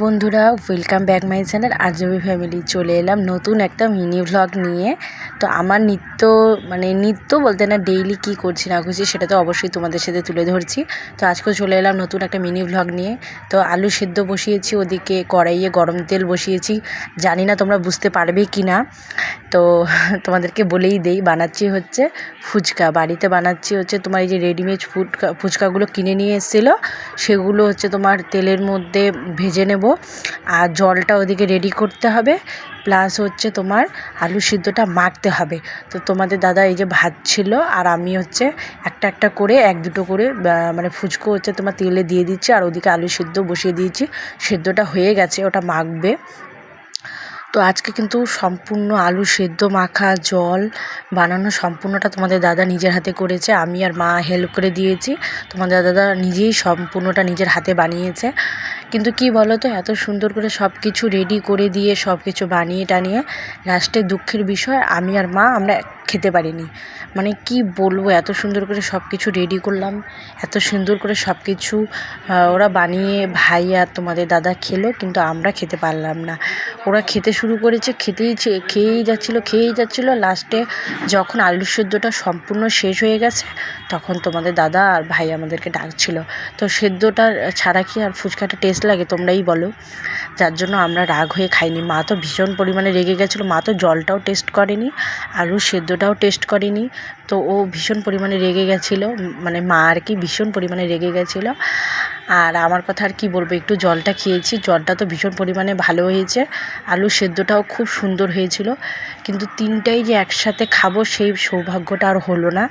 বন্ধুরা welcome back my channel RJB family চলে এলাম নতুন একটা মিনি ভ্লগ নিয়ে। তো আমার নিত্য মানে নিত্য বলতে না ডেইলি কী করছি না করছি সেটা তো অবশ্যই তোমাদের সাথে তুলে ধরছি। তো আজকেও চলে এলাম নতুন একটা মিনি ভ্লগ নিয়ে। তো আলু সেদ্ধ বসিয়েছি, ওদিকে কড়াইয়ে গরম তেল বসিয়েছি। জানি না তোমরা বুঝতে পারবে কি না। তো তোমাদেরকে বলেই দেই, বানাচ্ছি হচ্ছে ফুচকা। বাড়িতে বানাচ্ছি হচ্ছে তোমার এই যে রেডিমেড ফুচকা ফুচকাগুলো কিনে নিয়ে এসেছিল। সেগুলো হচ্ছে তোমার তেলের মধ্যে ভেজে নেব। আর জলটা ওদিকে রেডি করতে হবে। প্লাস হচ্ছে তোমার আলু সিদ্ধটা মাখতে হবে। তো তোমাদের দাদা এই যে ভাত ছিল, আর আমি হচ্ছে একটা একটা করে, এক দুটো করে মানে ফুচকো হচ্ছে তোমার তেলে দিয়ে দিচ্ছি, আর ওদিকে আলু সিদ্ধ বসিয়ে দিয়েছি। সিদ্ধটা হয়ে গেছে, ওটা মাখবে। তো আজকে কিন্তু সম্পূর্ণ আলু সেদ্ধ, মাখা, জল বানানো সম্পূর্ণটা তোমাদের দাদা নিজের হাতে করেছে। আমি আর মা হেল্প করে দিয়েছি। তোমাদের দাদা নিজেই সম্পূর্ণটা নিজের হাতে বানিয়েছে। কিন্তু কি বলো তো এত সুন্দর করে সব কিছু রেডি করে দিয়ে সব কিছু বানিয়ে টানিয়ে লাস্টে দুঃখের বিষয়, আমি আর মা আমরা খেতে পারিনি। মানে কি বলব, এত সুন্দর করে সব কিছু রেডি করলাম, এত সুন্দর করে সব কিছু ওরা বানিয়ে ভাই আর তোমাদের দাদা খেলো, কিন্তু আমরা খেতে পারলাম না। ওরা খেতে শুরু করেছে, খেতেই খেয়েই যাচ্ছিল খেয়েই যাচ্ছিল লাস্টে যখন আলু সেদ্ধটা সম্পূর্ণ শেষ হয়ে গেছে, তখন তোমাদের দাদা আর ভাই আমাদেরকে ডাকছিল। তো সেদ্ধটা ছাড়া কি আর ফুচকাটা টেস্ট লাগে তোমরাই বলো। যার জন্য আমরা রাগ হয়ে খাইনি। মা তো ভীষণ পরিমাণে রেগে গেছিল। মা তো জলটাও টেস্ট করেনি আলু সেদ্ধটাও টেস্ট করেনি। তো ও ভীষণ পরিমাণে রেগে গেছিল। মানে মা আর কি ভীষণ পরিমাণে রেগে গেছিল। আর আমার কথা আর কি বলব, একটু জলটা খেয়েছি, জলটা তো ভীষণ পরিমাণে ভালো হয়েছে। আলু সেদ্ধটাও খুব সুন্দর হয়েছিল। কিন্তু তিনটাই যে একসাথে খাব, সেই সৌভাগ্যটা আর হলো না।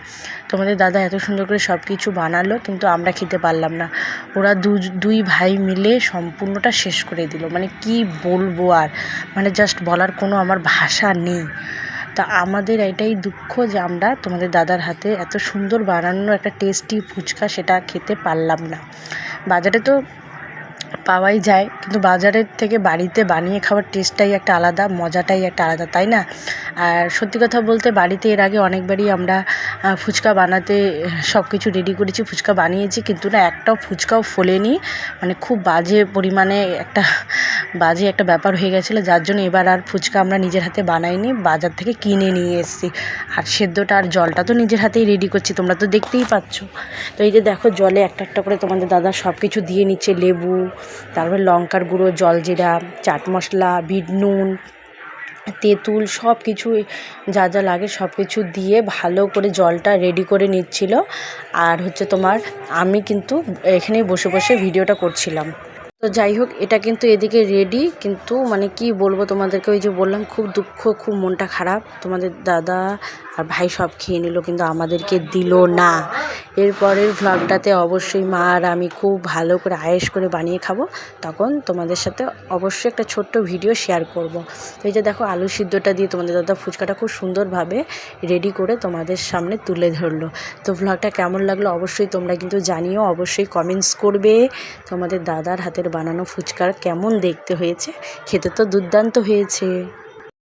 তোমাদের দাদা এত সুন্দর করে সব কিছু বানালো, কিন্তু আমরা খেতে পারলাম না। ওরা দুই ভাই মিলে সম্পূর্ণটা শেষ করে দিল। মানে কি বলব আর? মানে জাস্ট বলার কোনো আমার ভাষা নেই। তা আমাদের এটাই দুঃখ যে আমরা তোমাদের দাদার হাতে এত সুন্দর বানানো একটা টেস্টি ফুচকা সেটা খেতে পারলাম না। বাজারে তো পাওয়াই যায়। কিন্তু বাজারের থেকে বাড়িতে বানিয়ে খাওয়ার টেস্টটাই একটা আলাদা, মজাটাই একটা আলাদা, তাই না? আর সত্যি কথা বলতে বাড়িতে এর আগে অনেকবারই আমরা ফুচকা বানাতে সব কিছু রেডি করেছি, ফুচকা বানিয়েছি, কিন্তু না একটাও ফুচকাও ফোলেনি। মানে খুব বাজে পরিমাণে একটা, বাজে একটা ব্যাপার হয়ে গেছিল। যার জন্য এবার আর ফুচকা আমরা নিজের হাতে বানাইনি, বাজার থেকে কিনে নিয়ে এসেছি। আর সেদ্ধটা আর জলটা তো নিজের হাতেই রেডি করছি, তোমরা তো দেখতেই পাচ্ছ। তো এই যে দেখো জলে একটা একটা করে তোমাদের দাদা সব কিছু দিয়ে নিচ্ছে, লেবু তারপরে লঙ্কার গুঁড়ো জলজিরা চাট মশলা, বিট নুন, তেঁতুল সব কিছুই যা যা লাগে সব কিছু দিয়ে ভালো করে জলটা রেডি করে নিচ্ছিল। আর হচ্ছে তোমার, আমি কিন্তু এখানেই বসে বসে ভিডিওটা করছিলাম। তো যাই হোক এটা কিন্তু এদিকে রেডি কিন্তু মানে কি বলব তোমাদেরকে, ওই যে বললাম, খুব দুঃখ, খুব মনটা খারাপ। তোমাদের দাদা আর ভাই সব খেয়ে নিল, কিন্তু আমাদেরকে দিল না। এরপরের ভ্লগটাতে অবশ্যই মা আর আমি খুব ভালো করে আয়েস করে বানিয়ে খাব। তখন তোমাদের সাথে অবশ্যই একটা ছোট্ট ভিডিও শেয়ার করব। তো এই যে দেখো, আলু সিদ্ধটা দিয়ে তোমাদের দাদা ফুচকাটা খুব সুন্দরভাবে রেডি করে তোমাদের সামনে তুলে ধরলো। তো ভ্লগটা কেমন লাগল অবশ্যই তোমরা কিন্তু জানিও, অবশ্যই কমেন্টস করবে। তোমাদের দাদার হাতের বানানো ফুচকার কেমন দেখতে হয়েছে খেতে তো দুর্দান্ত হয়েছে।